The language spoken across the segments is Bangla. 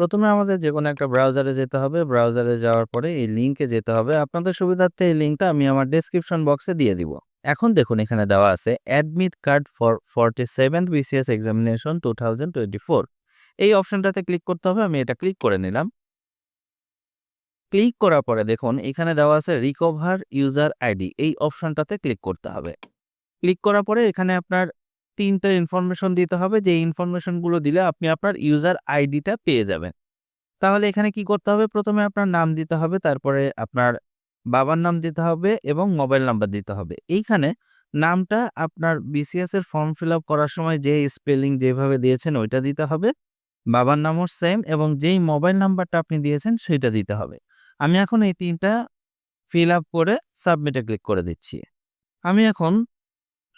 প্রথমে আমাদের যে কোনো একটা ব্রাউজারে যেতে হবে। ব্রাউজারে যাওয়ার পরে এই লিঙ্কে যেতে হবে। আপনাদের সুবিধার্থে এই লিঙ্কটা আমি আমার ডেসক্রিপশন বক্সে দিয়ে দিব। এখন দেখুন এখানে দেওয়া আছে admit card for 47th BCS examination 2024 এই অপশনটাতে ক্লিক করতে হবে। আমি এটা ক্লিক করে নিলাম। ক্লিক করার পরে দেখুন এখানে দেওয়া আছে রিকভার ইউজার আইডি এই অপশনটাতে ক্লিক করতে হবে। ক্লিক করার পরে এখানে আপনার ৩ টা ইনফরমেশন দিতে হবে যে ইনফরমেশনগুলো দিলে আপনি আপনার ইউজার আইডিটা পেয়ে যাবেন। তাহলে এখানে কি করতে হবে? প্রথমে আপনার নাম দিতে হবে, তারপরে আপনার বাবার নাম দিতে হবে এবং মোবাইল নাম্বার দিতে হবে। এইখানে নামটা আপনার বিসিএস এর ফর্ম ফিল আপ করার সময় যে স্পেলিং যেভাবে দিয়েছেন ওইটা দিতে হবে। বাবার নামও সেম এবং যেই মোবাইল নাম্বারটা আপনি দিয়েছেন সেইটা দিতে হবে। আমি এখন এই তিনটা ফিল আপ করে সাবমিটে ক্লিক করে দিচ্ছি। আমি এখন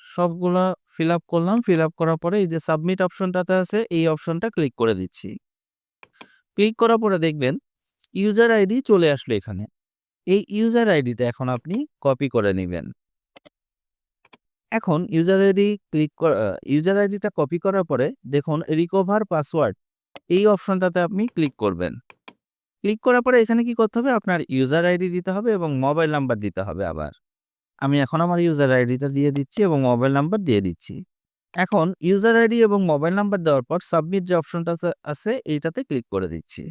সবগুলা ফিল আপ করলাম। ফিল আপ করার পরে এই যে সাবমিট অপশনটাতে আছে, এই অপশনটা ক্লিক করে দিচ্ছি। ক্লিক করার পরে দেখবেন ইউজার আইডি চলে আসলো এখানে। এই ইউজার আইডিটা এখন আপনি কপি করে নেবেন এখন ইউজার আইডি ক্লিক ইউজার আইডিটা কপি করার পরে দেখুন রিকভার পাসওয়ার্ড এই অপশনটাতে আপনি ক্লিক করবেন। ক্লিক করার পরে এখানে কি করতে হবে? আপনার ইউজার আইডি দিতে হবে এবং মোবাইল নাম্বার দিতে হবে আবার। আমি এখন আমার ইউজার আইডিটা দিয়ে দিচ্ছি এবং মোবাইল নাম্বার দিয়ে দিচ্ছি। এখন ইউজার আইডি এবং মোবাইল নাম্বার দেওয়ার পর সাবমিট যে অপশনটা আছে এইটাতে ক্লিক করে দিচ্ছি।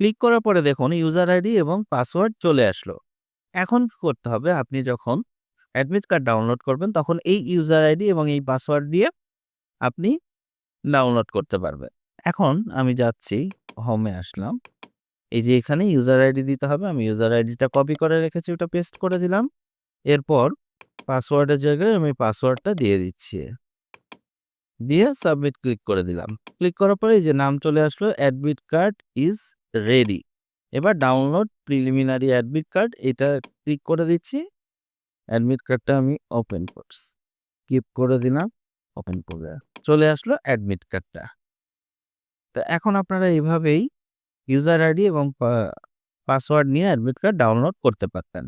ক্লিক করার পরে দেখুন ইউজার আইডি এবং পাসওয়ার্ড চলে আসলো। এখন কি করতে হবে? আপনি যখন অ্যাডমিট কার্ড ডাউনলোড করবেন, তখন এই ইউজার আইডি এবং এই পাসওয়ার্ড দিয়ে আপনি ডাউনলোড করতে পারবেন। এখন আমি যাচ্ছি হোমে আসলাম। এই যে এখানে ইউজার আইডি দিতে হবে। আমি ইউজার আইডিটা কপি করে রেখেছি, ওটা পেস্ট করে দিলাম। এরপর পাসওয়ার্ডের জায়গায় আমি পাসওয়ার্ডটা দিয়ে দিচ্ছি। দিয়ে সাবমিট ক্লিক করে দিলাম। ক্লিক করার পরে যে নাম চলে আসলো, অ্যাডমিট কার্ড ইজ রেডি। এবার ডাউনলোড প্রিলিমিনারি অ্যাডমিট কার্ড, এটা ক্লিক করে দিচ্ছি। অ্যাডমিট কার্ডটা আমি ওপেন করছি। কিপ করে দিলাম। ওপেন করে চলে আসলো অ্যাডমিট কার্ডটা। তো এখন আপনারা এইভাবেই ইউজার আইডি এবং পাসওয়ার্ড নিয়ে অ্যাডমিট কার্ড ডাউনলোড করতে পারতেন।